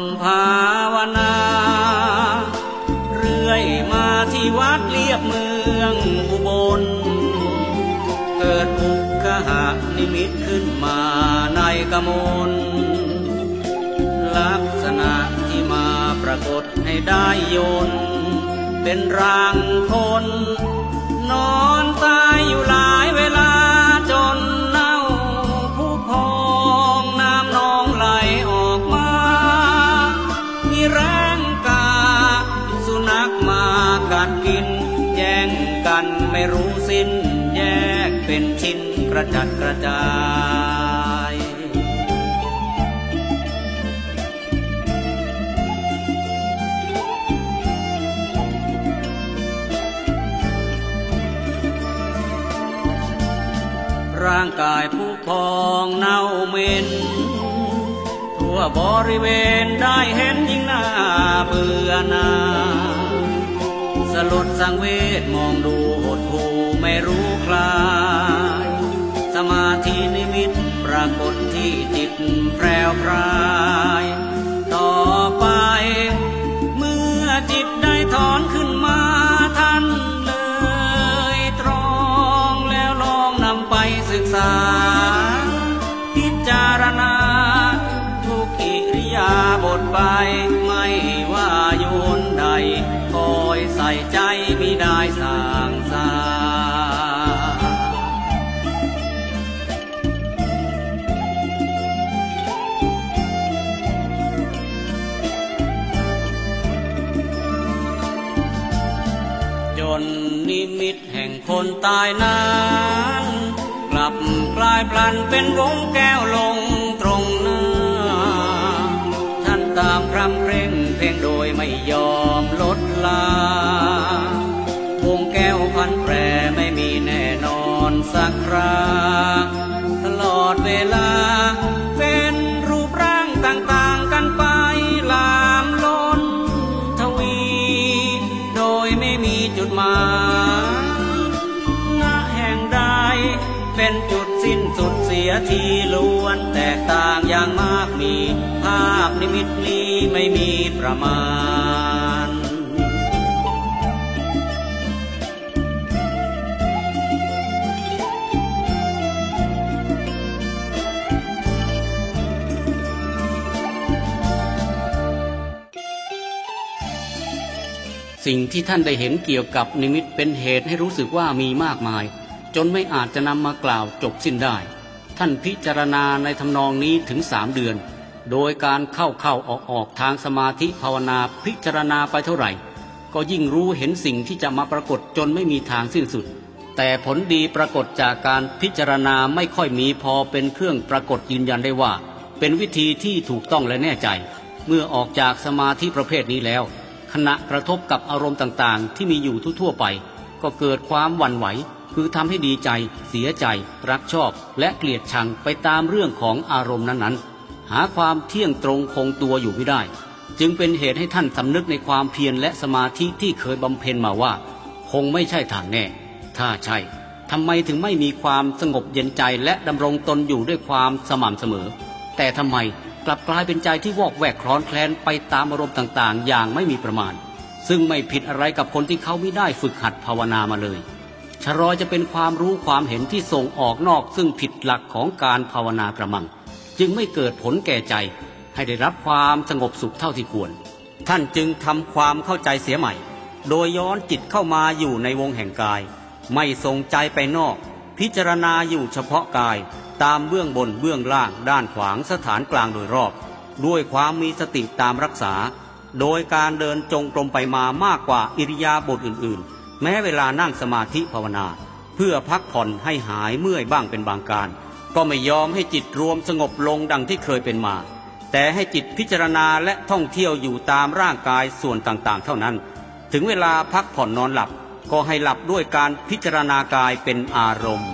อบรมภาวนา เรื่อยมาที่วัดเลียบเมืองอุบล เกิดอุกขหานิมิตขึ้นมาในกมล ลักษณะที่มาปรากฏให้ได้ยนเป็นร่างคน นอนตายอยู่หลายเวลา มากัดกิน แย่งกันไม่รู้สิ้น แยกเป็นชิ้นกระจัดกระจายร่างกายผู้พองเน่าเหม็น ทั่วบริเวณได้เห็นยิ่งหน้าเบื่อหนาางเวทมองดูหดหูไม่รู้คลาย สมาธินิมิตปรากฏที่ติดแพร ส่ใจมิได้สางสาจนนิมิตแห่งคนตายนั้น กลับกลายพลันเป็นวงแก้วลง งโดยไม่ยอมลดลาวงแก้วพันแปรไม่มีแน่นอนสักคราตลอดเวลา เป็นจุดสิ้นสุดเสียทีล้วนแตกต่างอย่างมากมี ภาพนิมิตนี้ไม่มีประมาณ สิ่งที่ท่านได้เห็นเกี่ยวกับนิมิตเป็นเหตุให้รู้สึกว่ามีมากมาย จนไม่อาจจะนำมากล่าวจบสิ้นได้ ท่านพิจารณาในทำนองนี้ถึงสามเดือน โดยการเข้าเข้าออกออกทางสมาธิภาวนาพิจารณาไปเท่าไหร่ ก็ยิ่งรู้เห็นสิ่งที่จะมาปรากฏจนไม่มีทางสิ้นสุด แต่ผลดีปรากฏจากการพิจารณาไม่ค่อยมีพอเป็นเครื่องปรากฏยืนยันได้ว่า เป็นวิธีที่ถูกต้องและแน่ใจ เมื่อออกจากสมาธิประเภทนี้แล้ว ขณะกระทบกับอารมณ์ต่างๆ ที่มีอยู่ทั่วๆไป ก็เกิดความหวั่นไหว คือทำให้ดีใจ เสียใจ รักชอบ และเกลียดชังไปตามเรื่องของอารมณ์นั้นๆ หาความเที่ยงตรงคงตัวอยู่ไม่ได้ จึงเป็นเหตุให้ท่านสำนึกในความเพียรและสมาธิที่เคยบำเพ็ญมาว่า คงไม่ใช่ทางแน่ ถ้าใช่ทำไมถึงไม่มีความสงบเย็นใจและดำรงตนอยู่ด้วยความสม่ำเสมอ แต่ทำไมกลับกลายเป็นใจที่วอกแวกคลอนแคลนไปตามอารมณ์ต่างๆ อย่างไม่มีประมาณ ซึ่งไม่ผิดอะไรกับคนที่เขาไม่ได้ฝึกหัดภาวนามาเลย ชรอยจะเป็นความรู้ความเห็นที่ส่งออกนอกซึ่งผิดหลักของการภาวนากระมัง จึงไม่เกิดผลแก่ใจ ให้ได้รับความสงบสุขเท่าที่ควร ท่านจึงทำความเข้าใจเสียใหม่ โดยย้อนจิตเข้ามาอยู่ในวงแห่งกาย ไม่ส่งใจไปนอก พิจารณาอยู่เฉพาะกาย ตามเบื้องบนเบื้องล่างด้านขวางสถานกลางโดยรอบ ด้วยความมีสติตามรักษา โดยการเดินจงกรมไปมามากกว่าอิริยาบถอื่นๆ แม้เวลานั่งสมาธิภาวนา เพื่อพักผ่อนให้หายเมื่อยบ้างเป็นบางการ ก็ไม่ยอมให้จิตรวมสงบลงดังที่เคยเป็นมา แต่ให้จิตพิจารณาและท่องเที่ยวอยู่ตามร่างกายส่วนต่างๆ เท่านั้น ถึงเวลาพักผ่อนนอนหลับก็ให้หลับด้วยการพิจารณากายเป็นอารมณ์